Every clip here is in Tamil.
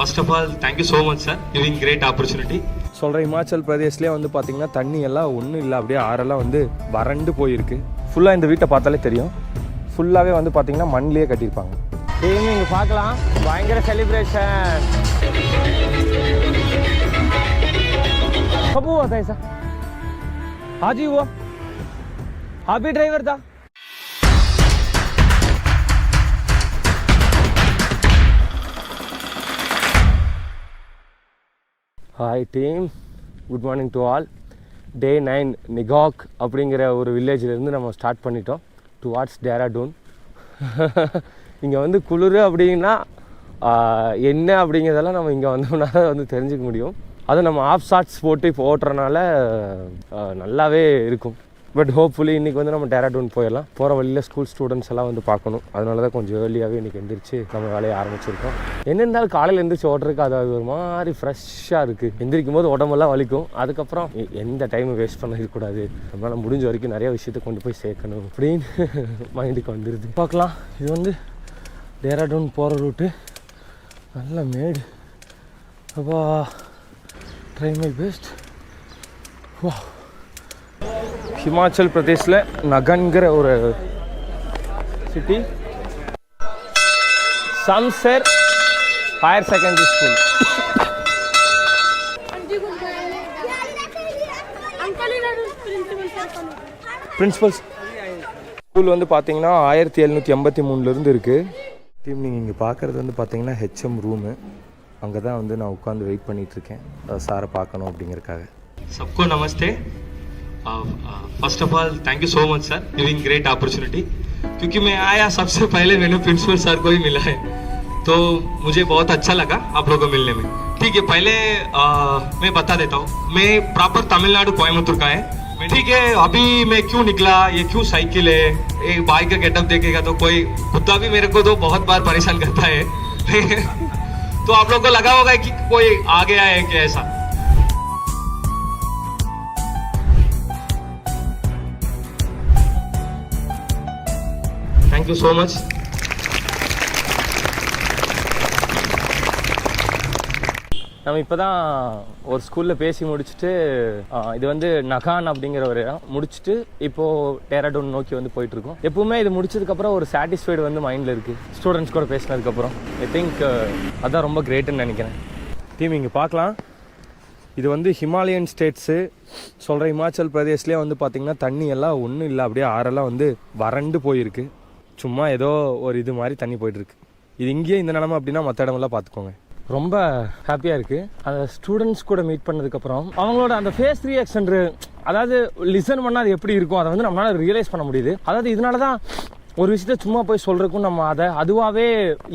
First of all thank you so much sir giving great opportunity சொல்கிற இமாச்சல் பிரதேஷ்லேயே வந்து பார்த்திங்கன்னா தண்ணி எல்லாம் ஒன்றும் இல்லை. அப்படியே ஆறெல்லாம் வந்து வறண்டு போயிருக்கு. ஃபுல்லாக இந்த வீட்டை பார்த்தாலே தெரியும். ஃபுல்லாகவே வந்து பார்த்திங்கன்னா மண்லேயே கட்டியிருப்பாங்க. ஈவினிங் இங்கே பார்க்கலாம். பயங்கர செலிப்ரேஷன் கபூ வாதா ஐசா ஆஜி ஓ. ஹாப்பி டிரைவர் தான் hi team good morning to all day nine Nikhat அப்படிங்கிற ஒரு வில்லேஜ்லேருந்து நம்ம ஸ்டார்ட் பண்ணிட்டோம். டுவார்ட்ஸ் டேராடூன் இங்கே வந்து குளிர் அப்படின்னா என்ன அப்படிங்கிறதெல்லாம் நம்ம இங்கே வந்தோம்னா வந்து தெரிஞ்சுக்க முடியும். அதுவும் நம்ம ஆஃப் ஷார்ட்ஸ் போட்டு இப்போ ஓட்டுறனால நல்லாவே இருக்கும். பட் ஹோப்ஃபுல்லி இன்றைக்கி வந்து நம்ம டேராடூன் போயிடலாம். போகிற வழியில் ஸ்கூல் ஸ்டூடெண்ட்ஸ் எல்லாம் வந்து பார்க்கணும். அதனால தான் கொஞ்சம் ஏர்லியாகவே இன்றைக்கி எந்திரிச்சு நம்ம வேலையை ஆரம்பிச்சிருக்கோம். என்ன இருந்தாலும் காலையில் எந்திரிச்சு ஓட்டுறதுக்கு அது அது ஒரு மாதிரி ஃப்ரெஷ்ஷாக இருக்குது எந்திரிக்கும் போது உடம்பெல்லாம் வலிக்கும். அதுக்கப்புறம் எந்த டைமும் வேஸ்ட் பண்ண இருக்கக்கூடாது நம்மளால் முடிஞ்ச வரைக்கும் நிறைய விஷயத்தை கொண்டு போய் சேர்க்கணும் அப்படின்னு மைண்டுக்கு வந்துடுது பார்க்கலாம். இது வந்து டேராடூன் போகிற ரூட்டு நல்ல மேடு அப்பா ட்ரை மை பெஸ்ட் வா ஹிமாச்சல் பிரதேஷில் நகன்கிற ஒரு சிட்டி சம்சர் ஹையர் செகண்டரி ஸ்கூல் अंकल ही प्रिंसिपल सर பிரின்சிபல்ஸ் ஸ்கூல் வந்து பார்த்தீங்கன்னா ஆயிரத்தி எழுநூற்றி எண்பத்தி மூணுலேருந்து இருக்குது டீம் நீங்கள் இங்கே பார்க்குறது வந்து பார்த்தீங்கன்னா ஹெச்எம் ரூமு அங்கே தான் வந்து நான் உட்காந்து வெயிட் பண்ணிகிட்ருக்கேன் சாரை பார்க்கணும் அப்படிங்கிறக்காக सबको नमस्ते first of all thank you so much sir giving great opportunity क्योंकि मैं आया सबसे पहले मैंने प्रिंसिपल सर को ही मिला है। तो मुझे बहुत अच्छा लगा आप लोगों को मिलने में। ठीक है पहले आ, मैं बता देता हूँ। मैं प्रॉपर तमिलनाडु कोयम्बतूर का है। ठीक है अभी मैं क्यों निकला? ये क्यों साइकिल है? एक बाइक का गेटअप देखेगा तो कोई कुत्ता भी मेरे को तो बहुत बार परेशान करता है। तो आप लोग को लगा होगा कि कोई आ गया है क्या ऐसा। தேங்க்யூ ஸோ மச் நம்ம இப்போ தான் ஒரு ஸ்கூலில் பேசி முடிச்சுட்டு இது வந்து நகான் அப்படிங்கிற ஒரு இடம். முடிச்சுட்டு இப்போது டேராடூன் நோக்கி வந்து போயிட்டுருக்கோம். எப்பவுமே இது முடிச்சதுக்கப்புறம் ஒரு சாட்டிஸ்ஃபைடு வந்து மைண்டில் இருக்குது ஸ்டூடெண்ட்ஸ் கூட பேசினதுக்கப்புறம். ஐ திங்க் அதான் ரொம்ப கிரேட்டுன்னு நினைக்கிறேன். டீம் இங்கே பார்க்கலாம். இது வந்து ஹிமாலயன் ஸ்டேட்ஸு சொல்கிற இமாச்சல் பிரதேஷ்லேயே வந்து பார்த்திங்கன்னா தண்ணி எல்லாம் ஒன்றும் இல்லை. அப்படியே ஆறெல்லாம் வந்து வறண்டு போயிருக்கு. சும்மா ஏதோ ஒரு இது மாதிரி தண்ணி போயிட்டுருக்கு. இது இங்கேயே இந்த நிலமை அப்படின்னா மற்ற இடமெல்லாம் பார்த்துக்கோங்க. ரொம்ப ஹாப்பியாக இருக்குது அந்த ஸ்டூடெண்ட்ஸ் கூட மீட் பண்ணதுக்கப்புறம் அவங்களோட அந்த ஃபேஸ் ரியாக்ஷன் அதாவது லிசன் பண்ணால் அது எப்படி இருக்கும் அதை வந்து நம்மளால் ரியலைஸ் பண்ண முடியுது. அதாவது இதனால தான் ஒரு விஷயத்த சும்மா போய் சொல்கிறக்கும் நம்ம அதை அதுவாகவே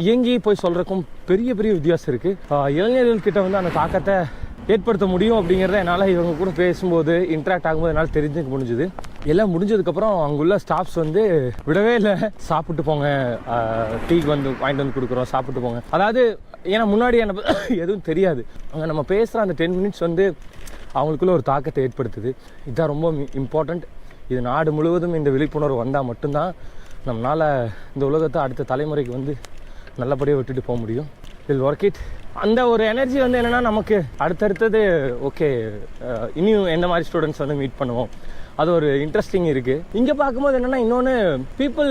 இயங்கி போய் சொல்கிறக்கும் பெரிய பெரிய வித்தியாசம் இருக்குது இளைஞர்கள் கிட்ட வந்து அந்த தாக்கத்தை ஏற்படுத்த முடியும் அப்படிங்கிறத என்னால் இவங்க கூட பேசும்போது இன்ட்ராக்ட் ஆகும்போது என்னால் தெரிஞ்சுக்க முடிஞ்சுது. எல்லாம் முடிஞ்சதுக்கப்புறம் அங்குள்ள ஸ்டாஃப்ஸ் வந்து விடவே இல்லை சாப்பிட்டு போங்க. டீ வந்து வாங்கிட்டு வந்து கொடுக்குறோம் சாப்பிட்டு போங்க. அதாவது ஏன்னா முன்னாடி என்ன எதுவும் தெரியாது. அங்கே நம்ம பேசுகிற அந்த டென் மினிட்ஸ் வந்து அவங்களுக்குள்ள ஒரு தாக்கத்தை ஏற்படுத்துது. இதுதான் ரொம்ப இம்பார்ட்டண்ட் இது நாடு முழுவதும் இந்த விழிப்புணர்வு வந்தால் மட்டும்தான் நம்மளால் இந்த உலகத்தை அடுத்த தலைமுறைக்கு வந்து நல்லபடியாக விட்டுட்டு போக முடியும். இல் ஒர்க் இட் அந்த ஒரு எனர்ஜி வந்து என்னென்னா நமக்கு அடுத்தடுத்தது ஓகே இனியும் எந்த மாதிரி ஸ்டூடெண்ட்ஸ் வந்து மீட் பண்ணுவோம். அது ஒரு இன்ட்ரெஸ்டிங் இருக்குது இங்கே பார்க்கும்போது என்னென்னா இன்னொன்று பீப்புள்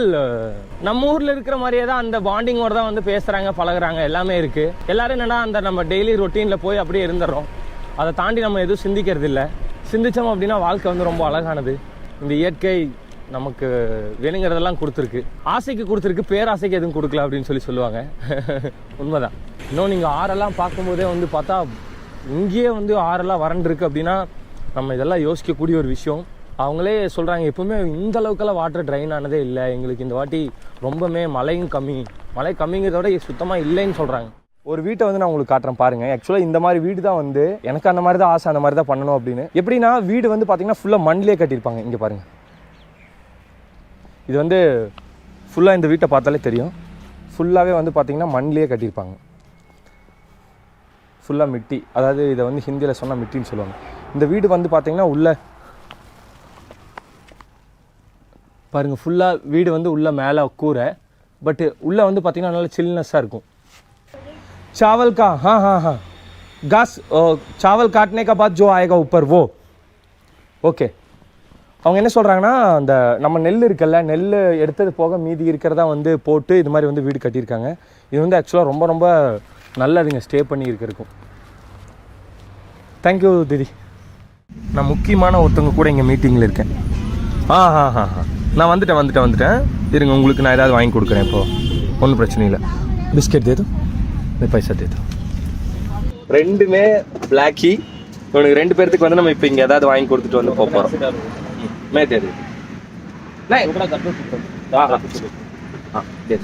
நம்ம ஊரில் இருக்கிற மாதிரியே தான் அந்த பாண்டிங்கோட தான் வந்து பேசுகிறாங்க பழகுறாங்க எல்லாமே இருக்குது எல்லாரும் என்னென்னா அந்த நம்ம டெய்லி ரொட்டீனில் போய் அப்படியே இருந்துடுறோம். அதை தாண்டி நம்ம எதுவும் சிந்திக்கிறது இல்லை. சிந்திச்சோம் அப்படின்னா வாழ்க்கை வந்து ரொம்ப அழகானது. இந்த இயற்கை நமக்கு வேணுங்கிறதெல்லாம் கொடுத்துருக்கு. ஆசைக்கு கொடுத்துருக்கு பேராசைக்கு எதுவும் கொடுக்கல அப்படின்னு சொல்லி சொல்லுவாங்க. உண்மைதான். இன்னும் நீங்கள் ஆறெல்லாம் பார்க்கும்போதே வந்து பார்த்தா இங்கேயே வந்து ஆறெல்லாம் வறண்டிருக்கு அப்படின்னா நம்ம இதெல்லாம் யோசிக்கக்கூடிய ஒரு விஷயம். அவங்களே சொல்கிறாங்க எப்பவுமே இந்த அளவுக்கெல்லாம் வாட்டர் ட்ரைன் ஆனதே இல்லை. எங்களுக்கு இந்த வாட்டி ரொம்பவுமே மழையும் கம்மி. மழை கம்மிங்கிறத விட சுத்தமாக இல்லைன்னு சொல்கிறாங்க ஒரு வீட்டை வந்து நான் உங்களுக்கு காட்டுறேன் பாருங்கள் ஆக்சுவலாக இந்த மாதிரி வீடு தான் வந்து எனக்கு அந்த மாதிரி தான் ஆசை அந்த மாதிரி தான் பண்ணணும் அப்படின்னு. எப்படின்னா வீடு வந்து பார்த்தீங்கன்னா ஃபுல்லாக மண்ணிலே கட்டியிருப்பாங்க. இங்கே பாருங்கள் இது வந்து ஃபுல்லாக இந்த வீட்டை பார்த்தாலே தெரியும். ஃபுல்லாகவே வந்து பார்த்திங்கன்னா மண்ணிலே கட்டியிருப்பாங்க. ஃபுல்லாக மிட்டி. அதாவது இதை வந்து ஹிந்தியில் சொன்னால் மிட்டின்னு சொல்லுவாங்க. இந்த வீடு வந்து பார்த்திங்கன்னா உள்ள பாருங்கள் ஃபுல்லாக வீடு வந்து உள்ள மேலே கூரை பட்டு உள்ளே வந்து பார்த்தீங்கன்னா நல்லா சில்னஸ்ஸாக இருக்கும் चावल का हाँ हाँ हाँ घास अ, चावल काटने का बाद जो आएगा ऊपर वो ஓகே அவங்க என்ன சொல்கிறாங்கன்னா அந்த நம்ம நெல் இருக்குல்ல நெல் எடுத்தது போக மீதி இருக்கிறதா வந்து போட்டு இது மாதிரி வந்து வீடு கட்டியிருக்காங்க இது வந்து ஆக்சுவலாக ரொம்ப ரொம்ப நல்லதுங்க ஸ்டே பண்ணி இருக்கிறதுக்கும் தேங்க்யூ திதி நான் முக்கியமான ஒருத்தவங்க கூட இங்கே மீட்டிங்கில் இருக்கேன் ஆ ஹா ஹா ஹா நான் வந்துட்டேன் வந்துட்டேன் வந்துட்டேன். இருங்க உங்களுக்கு நான் ஏதாவது வாங்கி கொடுக்குறேன் இப்போ. ஒன்றும் பிரச்சனை இல்லை. பிஸ்கெட் தேதும் இந்த பைசா தேதும் ரெண்டுமே பிளாக்கி இவனுக்கு ரெண்டு பேர்த்துக்கு வந்து நம்ம இப்போ இங்கே ஏதாவது வாங்கி கொடுத்துட்டு வந்து போக போகிறோம் மே தேது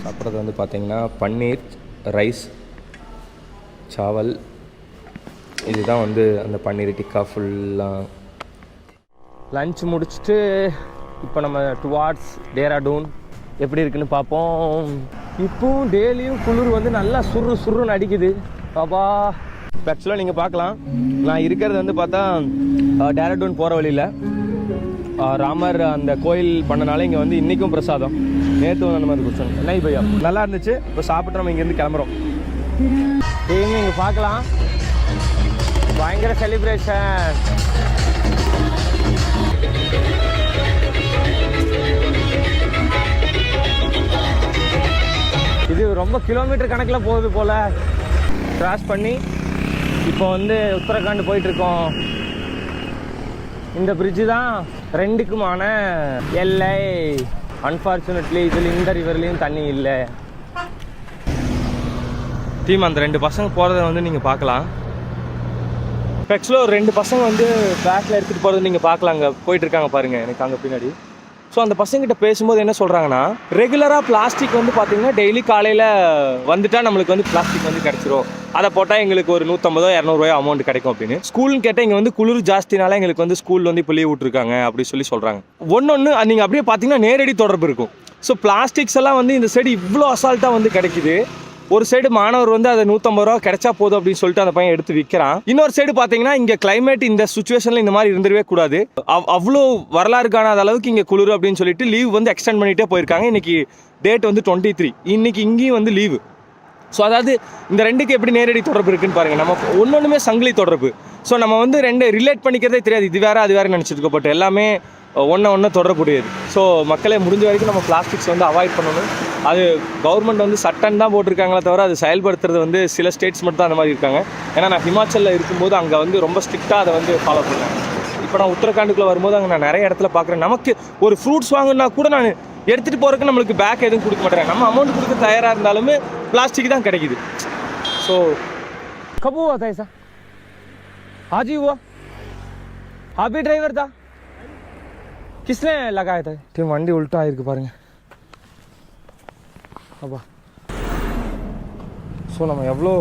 சாப்பிட்றது வந்து பார்த்தீங்கன்னா பன்னீர் ரைஸ் சாவல். இதுதான் வந்து அந்த பன்னீர் டிக்கா ஃபுல்லாக லஞ்ச் முடிச்சுட்டு இப்போ நம்ம டுவார்ட்ஸ் டேராடூன் எப்படி இருக்குன்னு பார்ப்போம். இப்போவும் டெய்லியும் குளிர் வந்து நல்லா சுரு சுருன்னு அடிக்குது. பாபா இப்போ ஆக்சுவலாக நீங்கள் பார்க்கலாம். நான் இருக்கிறது வந்து பார்த்தா டேராடூன் போகிற வழியில். ராமர் அந்த கோயில் பண்ணனால இங்கே வந்து இன்றைக்கும் பிரசாதம். நேற்று வந்து அந்த மாதிரி குடிச்சோம் நை பையா? நல்லா இருந்துச்சு. இப்போ சாப்பிட்டு நம்ம இங்கேருந்து கிளம்புறோம். டெய்லியும் இங்கே பார்க்கலாம். பயங்கர செலிப்ரேஷன் ரொம்ப கிலோமீட்டர் கணக்கில் போகுது போல். கிராஸ் பண்ணி இப்போ வந்து உத்தரகாண்ட் போயிட்டுருக்கோம். இந்த பிரிட்ஜு தான் ரெண்டுக்குமான எல்லை. அன்ஃபார்ச்சுனேட்லி இதில் இந்த ரிவர்லேயும் தண்ணி இல்லை. டீம் அந்த ரெண்டு பசங்க போகிறத வந்து நீங்கள் பார்க்கலாம். ஆக்சுவலாக ஒரு ரெண்டு பசங்க வந்து பேக்கில் எடுத்துகிட்டு போகிறது நீங்கள் பார்க்கலாம் அங்கே போயிட்டுருக்காங்க பாருங்கள் எனக்கு அங்கே பின்னாடி. ஸோ அந்த பசங்கிட்ட பேசும்போது என்ன சொல்கிறாங்கன்னா ரெகுலராக பிளாஸ்டிக் வந்து பார்த்தீங்கன்னா டெய்லி காலையில் வந்துட்டால் நம்மளுக்கு வந்து பிளாஸ்டிக் வந்து கிடச்சிரும். அதை போட்டால் எங்களுக்கு ஒரு நூற்றம்பதோ இரநூறுவாயோ அமௌண்ட் கிடைக்கும் அப்படின்னு. ஸ்கூல்னு கேட்டால் இங்கே வந்து குளிர் ஜாஸ்தினால எங்களுக்கு வந்து ஸ்கூல் வந்து இப்போ லீவ் விட்ருக்காங்க அப்படி சொல்லி சொல்கிறாங்க ஒன்று ஒன்று நீங்கள் அப்படியே பார்த்தீங்கன்னா நேரடி தொடர்பு இருக்கும். ஸோ பிளாஸ்டிக்ஸ் எல்லாம் வந்து இந்த சைடு இவ்வளோ அசால்ட்டாக வந்து கிடைக்குது. ஒரு சைடு மாணவர் வந்து அதை நூற்றம்பது ரூபா கிடைச்சா போதும் அப்படின்னு சொல்லிட்டு அந்த பையன் எடுத்து விற்கிறான் இன்னொரு சைடு பார்த்தீங்கன்னா இங்கே கிளைமேட் இந்த சுச்சுவேஷனில் இந்த மாதிரி இருந்துடவே கூடாது. அவ் அவ்வளோ வரலாறு காணாத அளவுக்கு இங்கே குளிர் அப்படின்னு சொல்லிட்டு லீவ் வந்து எக்ஸ்டெண்ட் பண்ணிட்டே போயிருக்காங்க. இன்னைக்கு டேட் வந்து டுவெண்ட்டி த்ரீ இன்னைக்கு இங்கேயும் வந்து லீவு ஸோ அதாவது இந்த ரெண்டுக்கு எப்படி நேரடி தொடர்பு இருக்குன்னு பாருங்க. நம்ம ஒன்னொன்றுமே சங்கிலி தொடர்பு. ஸோ நம்ம வந்து ரெண்டு ரிலேட் பண்ணிக்கிறதே தெரியாது. இது வேற அது வேற நினச்சிட்டு பட் எல்லாமே ஒன்றை ஒன்று தொடரக்கூடியது ஸோ மக்களே முடிஞ்ச வரைக்கும் நம்ம பிளாஸ்டிக்ஸ் வந்து அவாய்ட் பண்ணணும். அது கவர்மெண்ட் வந்து சட்டம் தான் போட்டிருக்காங்களே தவிர அது செயல்படுத்துறது வந்து சில ஸ்டேட்ஸ் மட்டும் தான் அந்த மாதிரி இருக்காங்க. ஏன்னா நான் ஹிமாச்சலில் இருக்கும்போது அங்கே வந்து ரொம்ப ஸ்ட்ரிக்டாக அதை வந்து ஃபாலோ பண்ணேன். இப்போ நான் உத்தரகாண்டுக்குள்ளே வரும்போது அங்கே நான் நிறைய இடத்துல பார்க்குறேன் நமக்கு ஒரு ஃப்ரூட்ஸ் வாங்கினா கூட நான் எடுத்துகிட்டு போகிறதுக்கு நம்மளுக்கு பேக் எதுவும் கொடுக்க மாட்டேன். நம்ம அமௌண்ட் கொடுக்க தயாராக இருந்தாலுமே பிளாஸ்டிக் தான் கிடைக்குது. ஸோ கபு வா தாய் சார் ஆஜி ஹுआ आप भी ड्राइवर था किसने लगाया था वंडी उल्टा அப்பா. ஸோ நம்ம எவ்வளோ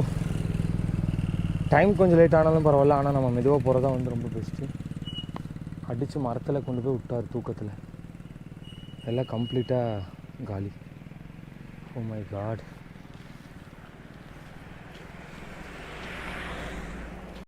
டைம் கொஞ்சம் லேட் ஆனாலும் பரவாயில்ல ஆனால் நம்ம மெதுவாக போகிறதா வந்து ரொம்ப பெஸ்ட்டு அடித்து மரத்தில் கொண்டு போய் விட்டார் தூக்கத்தில். எல்லாம் கம்ப்ளீட்டாக காலி. Oh my God